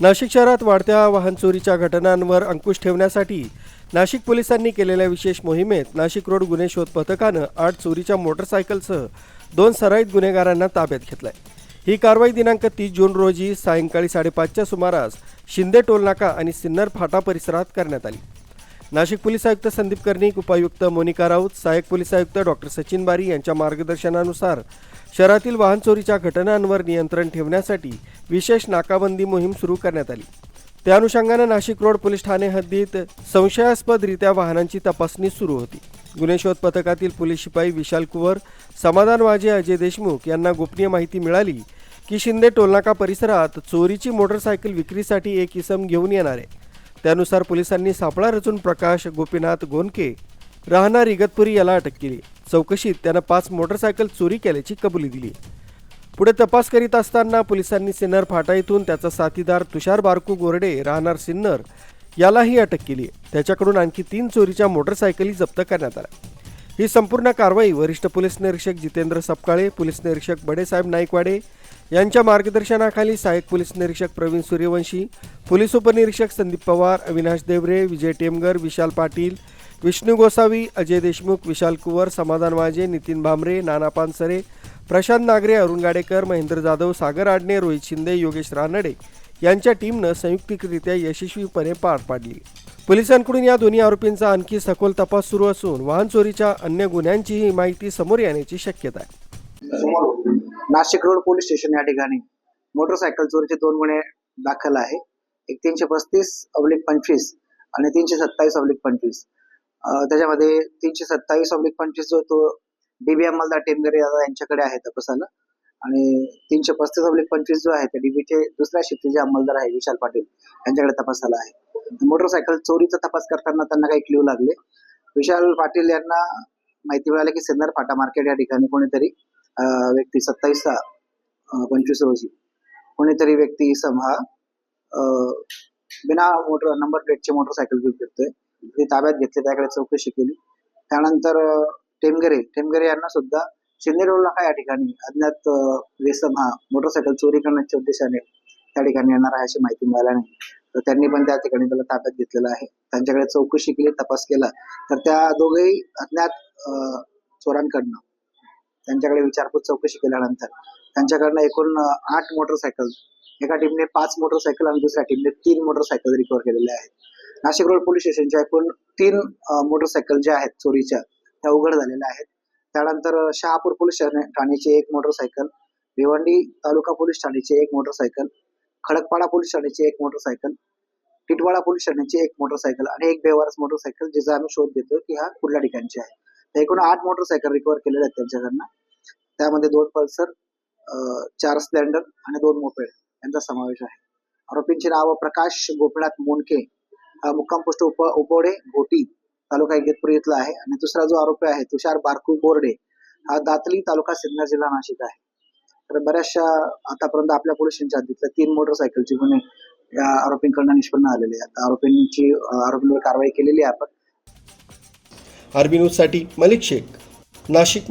नाशिक शहरात वाढत्या वाहन चोरीच्या घटनांवर अंकुश ठेवण्यासाठी नाशिक पोलिसांनी केलेल्या विशेष मोहिमेत नाशिक रोड गुन्हे शोध पथकानं आठ चोरीच्या मोटरसायकलसह दोन सराईत गुन्हेगारांना ताब्यात घेतलाय. ही कारवाई दिनांक तीस जून रोजी सायंकाळी साडेपाचच्या सुमारास शिंदे टोलनाका आणि सिन्नर फाटा परिसरात करण्यात आली. नाशिक पोलीस आयुक्त संदीप कर्णिक उपायुक्त मोनिका राऊत सहाय्यक पोलीस आयुक्त डॉक्टर सचिन बारी यांच्या मार्गदर्शनानुसार शहरातील वाहन चोरीच्या घटनांवर नियंत्रण ठेवण्यासाठी विशेष नाकाबंदी मोहीम सुरू करण्यात आली. त्या अनुषंगानं नाशिक रोड पोलीस ठाणे हद्दीत संशयास्पदरित्या वाहनांची तपासणी सुरू होती. गुन्हे शोध पथकातील पोलीस शिपाई विशाल कुवर समाधान वाजे अजय देशमुख यांना गोपनीय माहिती मिळाली की शिंदे टोलनाका परिसरात चोरीची मोटरसायकल विक्रीसाठी एक इसम घेऊन येणार. आहे त्यानुसार पोलिसांनी सापळा रचून प्रकाश गोपीनाथ गोनके राहणार इगतपुरी याला अटक केली. चौकशीत त्यानं पाच मोटरसायकल चोरी केल्याची कबुली दिली. पुढे तपास करीत असताना पोलिसांनी सिन्नर फाटा येथून त्याचा साथीदार तुषार बारकू गोरडे राहणार सिन्नर यालाही अटक केली. त्याच्याकडून आणखी तीन चोरीच्या मोटरसायकली जप्त करण्यात आल्या. ही संपूर्ण कारवाई वरिष्ठ पोलीस निरीक्षक जितेंद्र सपकाळे पोलीस निरीक्षक बडेसाहेब नाईकवाडे यांच्या मार्गदर्शनाखाली सहाय्यक पोलीस निरीक्षक प्रवीण सूर्यवंशी पोलीस उपनिरीक्षक संदीप पवार अविनाश देवरे विजय टेमगर विशाल पाटील विष्णू गोसावी अजय देशमुख विशाल कुवर समाधान वाजे नितीन भामरे नाना पानसरे प्रशांत नागरे अरुण गाडेकर महेंद्र जाधव सागर आडणे रोहित शिंदे योगेश रानडे यांच्या टीमनं संयुक्तिकरित्या यशस्वीपणे पार पाडली. पोलिसांकडून या दोन्ही आरोपींचा आणखी सखोल तपास सुरू असून वाहन चोरीच्या अन्य गुन्ह्यांचीही माहिती समोर येण्याची शक्यता आहे. नाशिक रोड पोलीस स्टेशन या ठिकाणी मोटरसायकल चोरीचे दोन गुन्हे दाखल आहे. एक तीनशे पस्तीस अब्लिक पंचवीस आणि तीनशे सत्तावीस अब्लिक पंचवीस. त्याच्यामध्ये तीनशे सत्तावीस अब्लिक पंचवीस जो तो डीबी अंमलदार टेमगरे यांच्याकडे आहे तपासाला. आणि तीनशे पस्तीस अब्लिक पंचवीस जो आहे त्या डीबीचे दुसऱ्या शिफ्टीचे अंमलदार आहे विशाल पाटील यांच्याकडे तपासाला आहे. मोटरसायकल चोरीचा तपास करताना त्यांना काही क्ल्यू लागले. विशाल पाटील यांना माहिती मिळाली की सिन्नर फाटा मार्केट या ठिकाणी कोणीतरी व्यक्ती सत्तावीस सत्तावीसचा पंचवीस रोजी. कोणीतरी व्यक्ती इसम हा बिना मोटर नंबर प्लेटचे मोटरसायकल घेऊन फिरतोय. ते ताब्यात घेतले त्याकडे चौकशी केली. त्यानंतर टेमगरे टेमगरे यांना सुद्धा शिंदे रोडला या ठिकाणी अज्ञात अं, वेसम हा मोटरसायकल चोरी करण्याच्या उद्देशाने त्या ठिकाणी येणार आहे अशी माहिती मिळाल्याने तर त्यांनी पण त्या ठिकाणी त्याला ताब्यात घेतलेलं आहे. त्यांच्याकडे चौकशी केली तपास केला. तर त्या दोघेही अज्ञात चोरांकडनं त्यांच्याकडे विचारपूस चौकशी केल्यानंतर त्यांच्याकडनं एकूण आठ मोटरसायकल एका टीमने पाच मोटरसायकल आणि दुसऱ्या टीमने तीन मोटरसायकल रिकव्हर केलेले आहेत. नाशिक रोड पोलीस स्टेशनच्या एकूण तीन मोटरसायकल ज्या आहेत चोरीच्या त्या उघड झालेल्या आहेत. त्यानंतर शहापूर पोलीस ठाणे- ठाण्याची एक मोटरसायकल भिवंडी तालुका पोलीस ठाण्याची एक मोटरसायकल खडकपाडा पोलीस ठाण्याची एक मोटरसायकल टिटवाडा पोलीस ठाण्याची एक मोटरसायकल आणि एक बेवारस मोटरसायकल जिचा आम्ही शोध घेतोय की हा कुठल्या ठिकाणची आहे. एकूण आठ मोटरसायकल रिकव्हर केलेल्या आहेत त्यांच्याकडनं. त्यामध्ये दोन पल्सर चार स्प्लेंडर आणि दोन मोपेड यांचा समावेश आहे. आरोपींची नाव प्रकाश गोपीनाथ मोनके हा मुक्काम पोस्ट उप उपोडे घोटी तालुका इगतपुरी इथला आहे. आणि दुसरा जो आरोपी आहे तुषार बारकू बोर्डे हा दातली तालुका सिन्नर जिल्हा नाशिक आहे. तर बऱ्याचशा आतापर्यंत आपल्या पोलिसांच्या हद्दीतल्या तीन मोटरसायकलचे गुन्हे या आरोपींकडनं निष्पन्न आलेले आहेत. आरोपींची आरोपींवर कारवाई केलेली आहे आपण. आरबी न्यूजसाठी मलिक शेख नाशिक